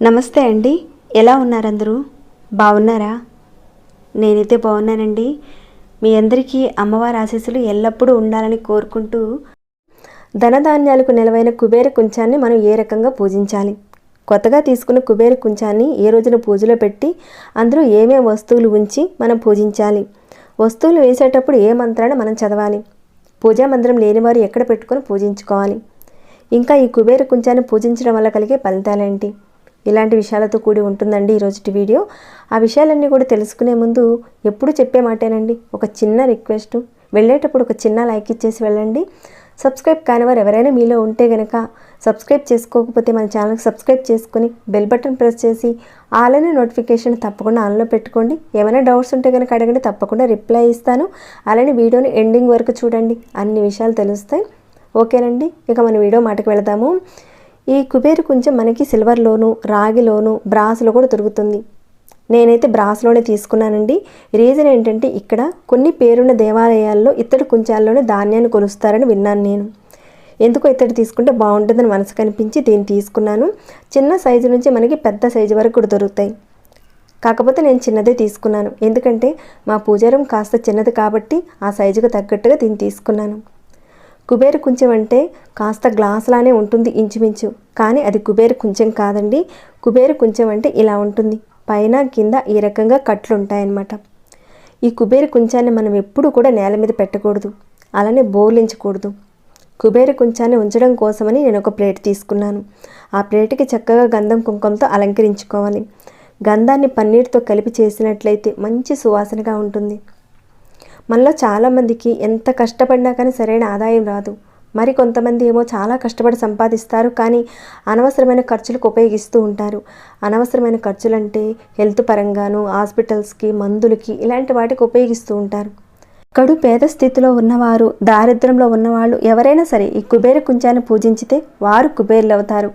నమస్తే అండి. ఎలా ఉన్నారందరూ? బాగున్నారా? నేనైతే బాగున్నానండి. మీ అందరికీ అమ్మవారి ఆశీస్సులు ఎల్లప్పుడూ ఉండాలని కోరుకుంటూ ధనధాన్యాలకు నిలవైన కుబేర కుంచాన్ని మనం ఏ రకంగా పూజించాలి? కొత్తగా తీసుకున్న కుబేర కుంచాన్ని ఏ రోజున పూజలో పెట్టి అందులో ఏమేమి వస్తువులు ఉంచి మనం పూజించాలి? వస్తువులు వేసేటప్పుడు ఏ మంత్రాన్ని మనం చదవాలి? పూజా మందిరం లేనివారు ఎక్కడ పెట్టుకొని పూజించుకోవాలి? ఇంకా ఈ కుబేర కుంచాన్ని పూజించడం వల్ల కలిగే ఫలితాలేంటి? ఇలాంటి విషయాలతో కూడి ఉంటుందండి ఈరోజు వీడియో. ఆ విషయాలన్నీ కూడా తెలుసుకునే ముందు ఎప్పుడు చెప్పే మాటేనండి. ఒక చిన్న రిక్వెస్ట్. వెళ్ళేటప్పుడు ఒక చిన్న లైక్ ఇచ్చేసి వెళ్ళండి. సబ్స్క్రైబ్ కానివారు ఎవరైనా మీలో ఉంటే గనక సబ్స్క్రైబ్ చేసుకోకపోతే మన ఛానల్కి సబ్స్క్రైబ్ చేసుకుని బెల్ బటన్ ప్రెస్ చేసి ఆలనే నోటిఫికేషన్ తప్పకుండా ఆన్లో పెట్టుకోండి. ఏమైనా డౌట్స్ ఉంటే కనుక అడగండి తప్పకుండా రిప్లై ఇస్తాను. అలానే వీడియోని ఎండింగ్ వరకు చూడండి. అన్ని విషయాలు తెలుస్తాయి. ఓకేనండి ఇక మన వీడియో మాటకు వెళదాము. ఈ కుబేరు కొంచెం మనకి సిల్వర్లోను రాగిలోను బ్రాస్లో కూడా దొరుకుతుంది. నేనైతే బ్రాస్లోనే తీసుకున్నానండి. రీజన్ ఏంటంటే ఇక్కడ కొన్ని పేరున్న దేవాలయాల్లో ఇత్తడి కుంచాల్లోనే ధాన్యాన్ని కొలుస్తారని విన్నాను నేను. ఎందుకో ఇత్తడి తీసుకుంటే బాగుంటుందని మనసు కనిపించి దీన్ని తీసుకున్నాను. చిన్న సైజు నుంచి మనకి పెద్ద సైజు వరకు దొరుకుతాయి. కాకపోతే నేను చిన్నదే తీసుకున్నాను. ఎందుకంటే మా పూజారం కాస్త చిన్నది కాబట్టి ఆ సైజుకు తగ్గట్టుగా దీన్ని తీసుకున్నాను. కుబేరు కుంచెం అంటే కాస్త గ్లాసులానే ఉంటుంది ఇంచుమించు. కానీ అది కుబేరు కుంచెం కాదండి. కుబేరు కుంచెం అంటే ఇలా ఉంటుంది. పైన కింద ఈ రకంగా కట్లు ఉంటాయన్నమాట. ఈ కుబేరు కుంచాన్ని మనం ఎప్పుడు కూడా నేల మీద పెట్టకూడదు. అలానే బోర్లించకూడదు. కుబేరు కుంచాన్ని ఉంచడం కోసమని నేను ఒక ప్లేట్ తీసుకున్నాను. ఆ ప్లేట్కి చక్కగా గంధం కుంకుమతో అలంకరించుకోవాలి. గంధాన్ని పన్నీర్తో కలిపి చేసినట్లయితే మంచి సువాసనగా ఉంటుంది. మనలో చాలామందికి ఎంత కష్టపడినా కానీ సరైన ఆదాయం రాదు. మరి కొంతమంది ఏమో చాలా కష్టపడి సంపాదిస్తారు కానీ అనవసరమైన ఖర్చులకు ఉపయోగిస్తూ ఉంటారు. అనవసరమైన ఖర్చులు అంటే హెల్త్ పరంగాను హాస్పిటల్స్కి మందులకి ఇలాంటి వాటికి ఉపయోగిస్తూ ఉంటారు. కడు పేద స్థితిలో ఉన్నవారు దారిద్ర్యంలో ఉన్నవాళ్ళు ఎవరైనా సరే ఈ కుబేర కుంచాన్ని పూజించితే వారు కుబేర్లు అవుతారు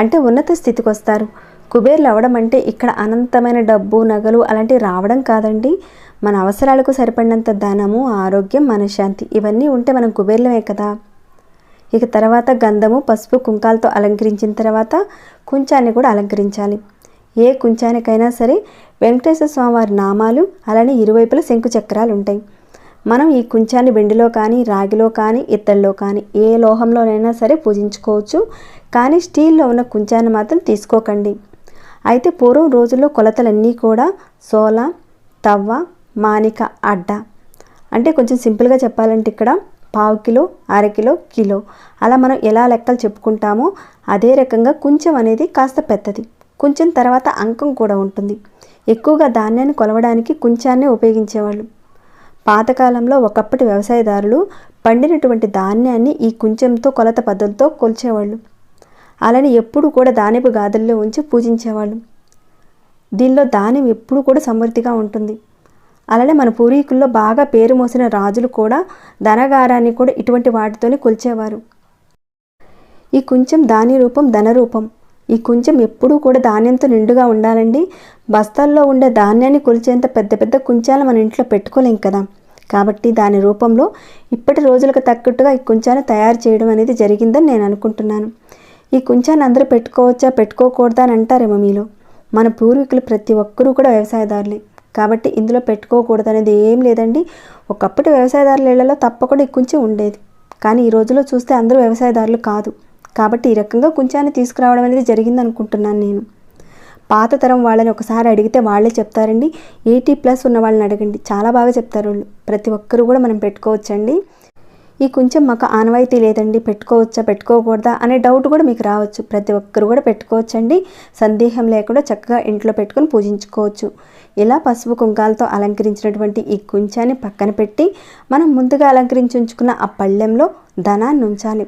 అంటే ఉన్నత స్థితికి వస్తారు. కుబేర్లు అవడం అంటే ఇక్కడ అనంతమైన డబ్బు నగలు అలాంటివి రావడం కాదండి. మన అవసరాలకు సరిపడినంత ధనము ఆరోగ్యం మనశ్శాంతి ఇవన్నీ ఉంటే మనం కుబేర్లమే కదా. ఇక తర్వాత గంధము పసుపు కుంకాలతో అలంకరించిన తర్వాత కుంచాన్ని కూడా అలంకరించాలి. ఏ కుంచానికైనా సరే వెంకటేశ్వర స్వామివారి నామాలు అలానే ఇరువైపుల శంకు చక్రాలు ఉంటాయి. మనం ఈ కుంచాన్ని వెండిలో కానీ రాగిలో కానీ ఇత్తడిలో కానీ ఏ లోహంలోనైనా సరే పూజించుకోవచ్చు. కానీ స్టీల్లో ఉన్న కుంచాన్ని మాత్రం తీసుకోకండి. అయితే పూర్వం రోజుల్లో కొలతలన్నీ కూడా సోల తవ్వ మానిక అడ్డ. అంటే కొంచెం సింపుల్గా చెప్పాలంటే ఇక్కడ పావు కిలో అరకిలో కిలో అలా మనం ఎలా లెక్కలు చెప్పుకుంటామో అదే రకంగా కొంచెం అనేది కాస్త పెద్దది. కొంచెం తర్వాత అంకం కూడా ఉంటుంది. ఎక్కువగా ధాన్యాన్ని కొలవడానికి కుంచాన్నే ఉపయోగించేవాళ్ళు. పాతకాలంలో ఒకప్పటి వ్యవసాయదారులు పండినటువంటి ధాన్యాన్ని ఈ కుంచెంతో కొలత పద్ధతితో కొలిచేవాళ్ళు. అలానే ఎప్పుడు కూడా ధాన్యపు గాదుల్లో ఉంచి పూజించేవాళ్ళు. దీనిలో ధాన్యం ఎప్పుడు కూడా సమృద్ధిగా ఉంటుంది. అలానే మన పూర్వీకుల్లో బాగా పేరు మోసిన రాజులు కూడా ధనగారాన్ని కూడా ఇటువంటి వాటితోనే కొలిచేవారు. ఈ కొంచెం ధాన్య రూపం ధన రూపం. ఈ కొంచెం ఎప్పుడూ కూడా ధాన్యంతో నిండుగా ఉండాలండి. బస్తాల్లో ఉండే ధాన్యాన్ని కొలిచేంత పెద్ద పెద్ద కుంచాలు మన ఇంట్లో పెట్టుకోలేం కదా. కాబట్టి దాని రూపంలో ఇప్పటి రోజులకు తగ్గట్టుగా ఈ కుంచాన్ని తయారు చేయడం అనేది జరిగిందని నేను అనుకుంటున్నాను. ఈ కుంచాన్ని అందరూ పెట్టుకోవచ్చా పెట్టుకోకూడదా అని అంటారేమో మీలో? మన పూర్వీకులు ప్రతి ఒక్కరూ కూడా వ్యవసాయదారులే. కాబట్టి ఇందులో పెట్టుకోకూడదు అనేది ఏం లేదండి. ఒకప్పటి వ్యవసాయదారుల ఇళ్ళలో తప్పకుండా ఈ ఉండేది. కానీ ఈ రోజులో చూస్తే అందరూ వ్యవసాయదారులు కాదు. కాబట్టి ఈ రకంగా కుంచాన్ని తీసుకురావడం అనేది జరిగింది అనుకుంటున్నాను నేను. పాత తరం వాళ్ళని ఒకసారి అడిగితే వాళ్ళే చెప్తారండి. ఎయిటీ ప్లస్ ఉన్న వాళ్ళని అడగండి. చాలా బాగా చెప్తారు వాళ్ళు. ప్రతి ఒక్కరు కూడా మనం పెట్టుకోవచ్చండి. ఈ కొంచెం మాకు ఆనవాయితీ లేదండి పెట్టుకోవచ్చా పెట్టుకోకూడదా అనే డౌట్ కూడా మీకు రావచ్చు. ప్రతి ఒక్కరు కూడా పెట్టుకోవచ్చండి. సందేహం లేకుండా చక్కగా ఇంట్లో పెట్టుకొని పూజించుకోవచ్చు. ఇలా పసుపు కుంకాలతో అలంకరించినటువంటి ఈ కుంచాన్ని పక్కన పెట్టి మనం ముందుగా అలంకరించి ఉంచుకున్న ఆ పళ్ళెంలో ధనాన్ని ఉంచాలి.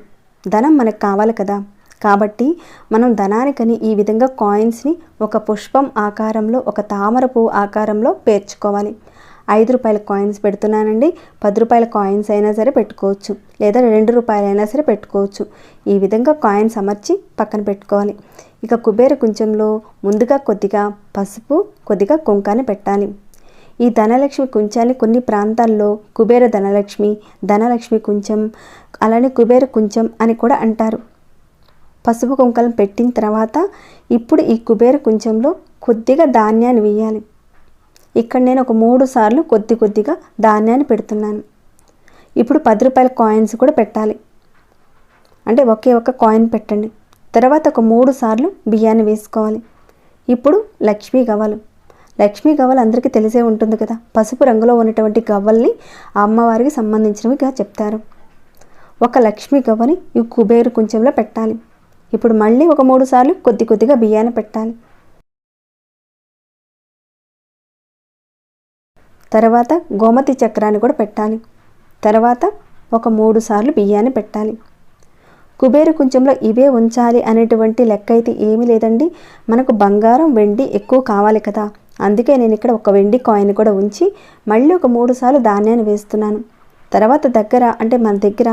ధనం మనకు కావాలి కదా. కాబట్టి మనం ధనానికని ఈ విధంగా కాయిన్స్ని ఒక పుష్పం ఆకారంలో ఒక తామర పువ్వు ఆకారంలో పేర్చుకోవాలి. ఐదు రూపాయల కాయిన్స్ పెడుతున్నానండి. పది రూపాయల కాయిన్స్ అయినా సరే పెట్టుకోవచ్చు. లేదా రెండు రూపాయలైనా సరే పెట్టుకోవచ్చు. ఈ విధంగా కాయిన్స్ అమర్చి పక్కన పెట్టుకోవాలి. ఇక కుబేర కుంచంలో ముందుగా కొద్దిగా పసుపు కొద్దిగా కుంకాన్ని పెట్టాలి. ఈ ధనలక్ష్మి కుంచాన్ని కొన్ని ప్రాంతాల్లో కుబేర ధనలక్ష్మి ధనలక్ష్మి కుంచం అలానే కుబేర కుంచం అని కూడా అంటారు. పసుపు కుంకలం పెట్టిన తర్వాత ఇప్పుడు ఈ కుబేర కుంచంలో కొద్దిగా ధాన్యాన్ని వేయాలి. ఇక్కడ నేను ఒక మూడు సార్లు కొద్ది కొద్దిగా ధాన్యాన్ని పెడుతున్నాను. ఇప్పుడు పది రూపాయల కాయిన్స్ కూడా పెట్టాలి. అంటే ఒకే ఒక కాయిన్ పెట్టండి. తర్వాత ఒక మూడు సార్లు బియ్యాన్ని వేసుకోవాలి. ఇప్పుడు లక్ష్మీ గవ్వలు. లక్ష్మీ గవ్వలు అందరికీ తెలిసే ఉంటుంది కదా. పసుపు రంగులో ఉన్నటువంటి గవ్వల్ని అమ్మవారికి సంబంధించినవిగా చెప్తారు. ఒక లక్ష్మీ గవ్వని ఈ కుబేరు కుంచెంలో పెట్టాలి. ఇప్పుడు మళ్ళీ ఒక మూడు సార్లు కొద్ది కొద్దిగా బియ్యాన్ని పెట్టాలి. తర్వాత గోమతి చక్రాన్ని కూడా పెట్టాలి. తర్వాత ఒక మూడు సార్లు బియ్యాన్ని పెట్టాలి. కుబేరు కుంచంలో ఇవే ఉంచాలి అనేటువంటి లెక్క అయితే ఏమీ లేదండి. మనకు బంగారం వెండి ఎక్కువ కావాలి కదా. అందుకే నేను ఇక్కడ ఒక వెండి కాయిన్ కూడా ఉంచి మళ్ళీ ఒక మూడు సార్లు ధాన్యాన్ని వేస్తున్నాను. తర్వాత దగ్గర అంటే మన దగ్గర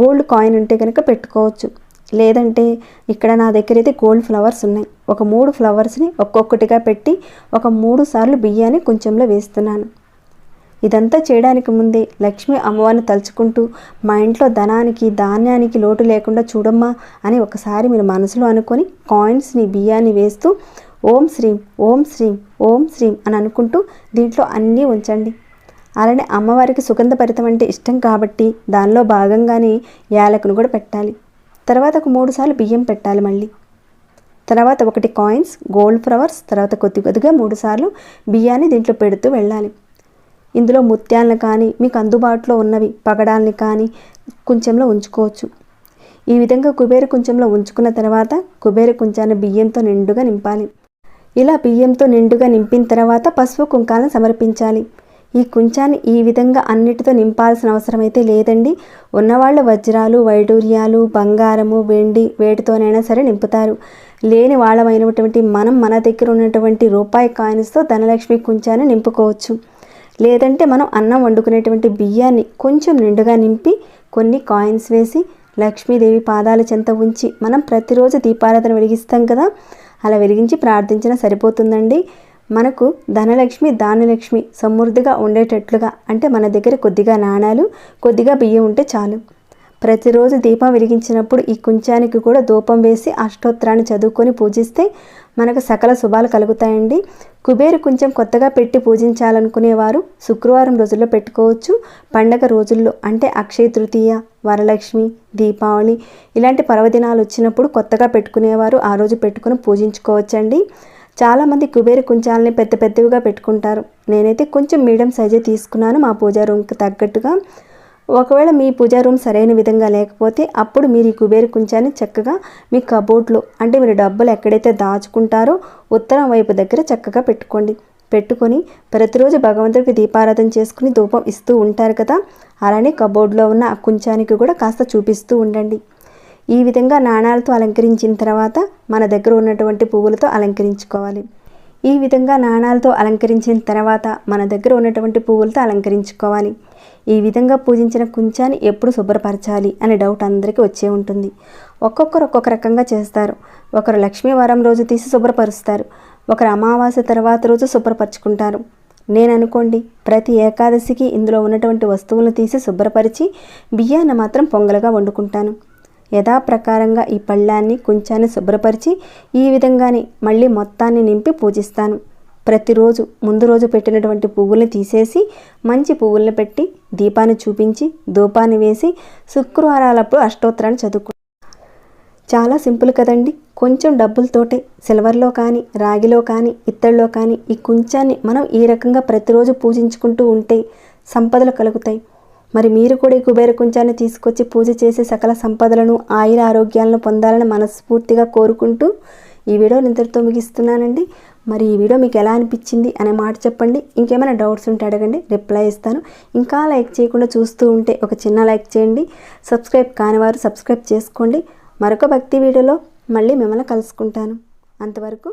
గోల్డ్ కాయిన్ ఉంటే కనుక పెట్టుకోవచ్చు. లేదంటే ఇక్కడ నా దగ్గర అయితే గోల్డ్ ఫ్లవర్స్ ఉన్నాయి. ఒక మూడు ఫ్లవర్స్ని ఒక్కొక్కటిగా పెట్టి ఒక మూడు సార్లు బియ్యాన్ని కొంచెంలో వేస్తున్నాను. ఇదంతా చేయడానికి ముందే లక్ష్మి అమ్మవారిని తలుచుకుంటూ మా ఇంట్లో ధనానికి ధాన్యానికి లోటు లేకుండా చూడమ్మా అని ఒకసారి మీరు మనసులో అనుకొని కాయిన్స్ని బియ్యాన్ని వేస్తూ ఓం శ్రీం ఓం శ్రీం ఓం శ్రీం అని అనుకుంటూ దీంట్లో అన్నీ ఉంచండి. అలానే అమ్మవారికి సుగంధభరితం అంటే ఇష్టం కాబట్టి దానిలో భాగంగానే యాలకును కూడా పెట్టాలి. తర్వాత ఒక మూడు సార్లు బియ్యం పెట్టాలి మళ్ళీ. తర్వాత ఒకటి కాయిన్స్ గోల్డ్ ఫ్లవర్స్ తర్వాత కొద్ది కొద్దిగా మూడు సార్లు బియ్యాన్ని దీంట్లో పెడుతూ వెళ్ళాలి. ఇందులో ముత్యాలను కానీ మీకు అందుబాటులో ఉన్నవి పగడాల్ని కానీ కొంచెంలో ఉంచుకోవచ్చు. ఈ విధంగా కుబేర కుంచంలో ఉంచుకున్న తర్వాత కుబేర కుంచాన్ని బియ్యంతో నిండుగా నింపాలి. ఇలా బియ్యంతో నిండుగా నింపిన తర్వాత పసుపు కుంకాలను సమర్పించాలి. ఈ కుంచాన్ని ఈ విధంగా అన్నిటితో నింపాల్సిన అవసరం అయితే లేదండి. ఉన్నవాళ్ళు వజ్రాలు వైడూర్యాలు బంగారము వెండి వేటితోనైనా సరే నింపుతారు. లేని వాళ్ళమైనటువంటి మనం మన దగ్గర ఉన్నటువంటి రూపాయి కాయిన్స్తో ధనలక్ష్మి కుంచాన్ని నింపుకోవచ్చు. లేదంటే మనం అన్నం వండుకునేటువంటి బియ్యాన్ని కొంచెం నిండుగా నింపి కొన్ని కాయిన్స్ వేసి లక్ష్మీదేవి పాదాల చెంత ఉంచి మనం ప్రతిరోజు దీపారాధన వెలిగిస్తాం కదా? అలా వెలిగించి ప్రార్థించినా సరిపోతుందండి. మనకు ధనలక్ష్మి దానలక్ష్మి సమృద్ధిగా ఉండేటట్లుగా అంటే మన దగ్గర కొద్దిగా నాణాలు కొద్దిగా బియ్యం ఉంటే చాలు. ప్రతిరోజు దీపం వెలిగించినప్పుడు ఈ కుంచానికి కూడా ధూపం వేసి అష్టోత్తరాన్ని చదువుకొని పూజిస్తే మనకు సకల శుభాలు కలుగుతాయండి. కుబేరు కొంచెం కొత్తగా పెట్టి పూజించాలనుకునేవారు శుక్రవారం రోజుల్లో పెట్టుకోవచ్చు. పండగ రోజుల్లో అంటే అక్షయ తృతీయ వరలక్ష్మి దీపావళి ఇలాంటి పర్వదినాలు వచ్చినప్పుడు కొత్తగా పెట్టుకునేవారు ఆ రోజు పెట్టుకుని పూజించుకోవచ్చండి. చాలామంది కుబేరు కుంచాలని పెద్ద పెద్దవిగా పెట్టుకుంటారు. నేనైతే కొంచెం మీడియం సైజే తీసుకున్నాను మా పూజా రూమ్కి తగ్గట్టుగా. ఒకవేళ మీ పూజా రూమ్ సరైన విధంగా లేకపోతే అప్పుడు మీరు ఈ కుబేర కుంచాన్ని చక్కగా మీ కబోర్డ్లో అంటే మీరు డబ్బులు ఎక్కడైతే దాచుకుంటారో ఉత్తరం వైపు దగ్గర చక్కగా పెట్టుకోండి. పెట్టుకొని ప్రతిరోజు భగవంతుడికి దీపారాధన చేసుకుని ధూపం ఇస్తూ ఉంటారు కదా అలానే కబోర్డ్లో ఉన్న ఆ కుంచానికి కూడా కాస్త చూపిస్తూ ఉండండి. ఈ విధంగా నాణాలతో అలంకరించిన తర్వాత మన దగ్గర ఉన్నటువంటి పువ్వులతో అలంకరించుకోవాలి. ఈ విధంగా నాణాలతో అలంకరించిన తర్వాత మన దగ్గర ఉన్నటువంటి పువ్వులతో అలంకరించుకోవాలి. ఈ విధంగా పూజించిన కుంచాన్ని ఎప్పుడు శుభ్రపరచాలి అనే డౌట్ అందరికీ వచ్చే ఉంటుంది. ఒక్కొక్కరు ఒక్కొక్క రకంగా చేస్తారు. ఒకరు లక్ష్మీవారం రోజు తీసి శుభ్రపరుస్తారు. ఒకరు అమావాస్య తర్వాత రోజు శుభ్రపరచుకుంటారు. నేను అనుకోండి ప్రతి ఏకాదశికి ఇందులో ఉన్నటువంటి వస్తువులను తీసి శుభ్రపరిచి బియ్యాన్ని మాత్రం పొంగలుగా వండుకుంటాను. యథాప్రకారంగా ఈ పళ్ళాన్ని కొంచాన్ని శుభ్రపరిచి ఈ విధంగానే మళ్ళీ మొత్తాన్ని నింపి పూజిస్తాను. ప్రతిరోజు ముందు రోజు పెట్టినటువంటి పువ్వుల్ని తీసేసి మంచి పువ్వుల్ని పెట్టి దీపాన్ని చూపించి ధూపాన్ని వేసి శుక్రవారాలప్పుడు అష్టోత్తరాన్ని చదువుకు చాలా సింపుల్ కదండి. కొంచెం డబ్బులతోటే సిల్వర్లో కానీ రాగిలో కానీ ఇత్తడిలో కానీ ఈ కుంచాన్ని మనం ఈ రకంగా ప్రతిరోజు పూజించుకుంటూ ఉంటే సంపదలు కలుగుతాయి. మరి మీరు కూడా ఈ కుబేర కుంచాన్ని తీసుకొచ్చి పూజ చేసి సకల సంపదలను ఆయుర ఆరోగ్యాలను పొందాలని మనస్ఫూర్తిగా కోరుకుంటూ ఈ వీడియో ఇంతటితో ముగిస్తున్నానండి. మరి ఈ వీడియో మీకు ఎలా అనిపించింది అనే మాట చెప్పండి. ఇంకేమైనా డౌట్స్ ఉంటే అడగండి రిప్లై ఇస్తాను. ఇంకా లైక్ చేయకుండా చూస్తూ ఉంటే ఒక చిన్న లైక్ చేయండి. సబ్స్క్రైబ్ కానివారు సబ్స్క్రైబ్ చేసుకోండి. మరొక భక్తి వీడియోలో మళ్ళీ మిమ్మల్ని కలుసుకుంటాను. అంతవరకు